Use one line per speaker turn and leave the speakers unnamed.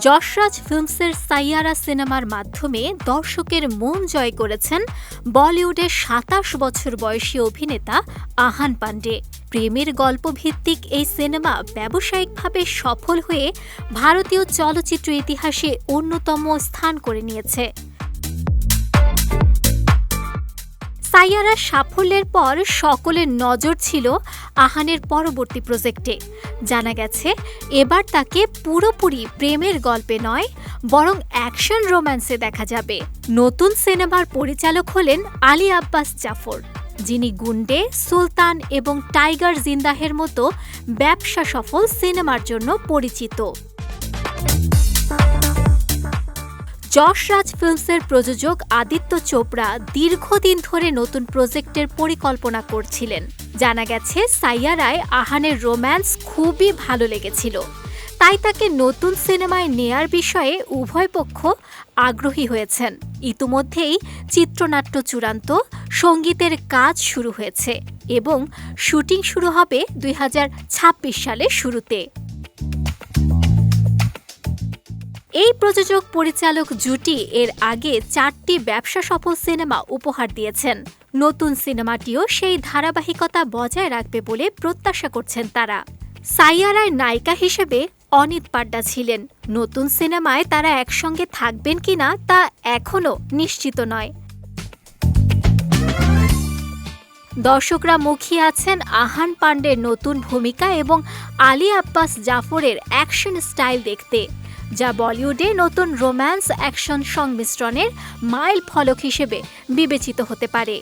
যশরাজ ফিল্মসের সাইয়ারা সিনেমার মাধ্যমে দর্শকের মন জয় করেছেন বলিউডের সাতাশ বছর বয়সী অভিনেতা আহান পান্ডে। প্রেমের গল্প ভিত্তিক এই সিনেমা ব্যবসায়িকভাবে সফল হয়ে ভারতীয় চলচ্চিত্র ইতিহাসে অন্যতম স্থান করে নিয়েছে। সাইয়ারার সাফল্যের পর সকলের নজর ছিল আহানের পরবর্তী প্রজেক্টে। জানা গেছে, এবার তাকে পুরোপুরি প্রেমের গল্পে নয়, বরং অ্যাকশন রোম্যান্সে দেখা যাবে। নতুন সিনেমার পরিচালক হলেন আলী আব্বাস জাফর, যিনি গুন্ডে, সুলতান এবং টাইগার জিন্দাহের মতো ব্যবসা সফল সিনেমার জন্য পরিচিত। যশরাজ ফিল্মসের প্রযোজক আদিত্য চোপড়া দীর্ঘদিন ধরে নতুন প্রজেক্টের পরিকল্পনা করছিলেন। জানা গেছে সাইয়ারায় আহানের রোম্যান্স খুবই ভালো লেগেছিল। তাই তাকে নতুন সিনেমায় নেয়ার বিষয়ে উভয় পক্ষ আগ্রহী হয়েছেন। ইতিমধ্যেই চিত্রনাট্য চূড়ান্ত, সঙ্গীতের কাজ শুরু হয়েছে এবং শুটিং শুরু হবে দুই হাজার ছাব্বিশ সালের শুরুতে। এই প্রযোজক পরিচালক জুটি এর আগে চারটি ব্যবসা সফল সিনেমা উপহার দিয়েছেন। নতুন সিনেমাটিও সেই ধারাবাহিকতা বজায় রাখবে বলে প্রত্যাশা করছেন তারা। সাইয়ারায় নায়িকা হিসেবে অনিত পাড্ডা ছিলেন। নতুন সিনেমায় তারা একসঙ্গে থাকবেন কিনা তা এখনও নিশ্চিত নয়। দর্শকরা মুখিয়ে আছেন আহান পান্ডের নতুন ভূমিকা এবং আলী আব্বাস জাফরের অ্যাকশন স্টাইল দেখতে। যা বলিউডে নতুন রোম্যান্স অ্যাকশন সংমিশ্রণের মাইল ফলক হিসেবে বিবেচিত হতে পারে।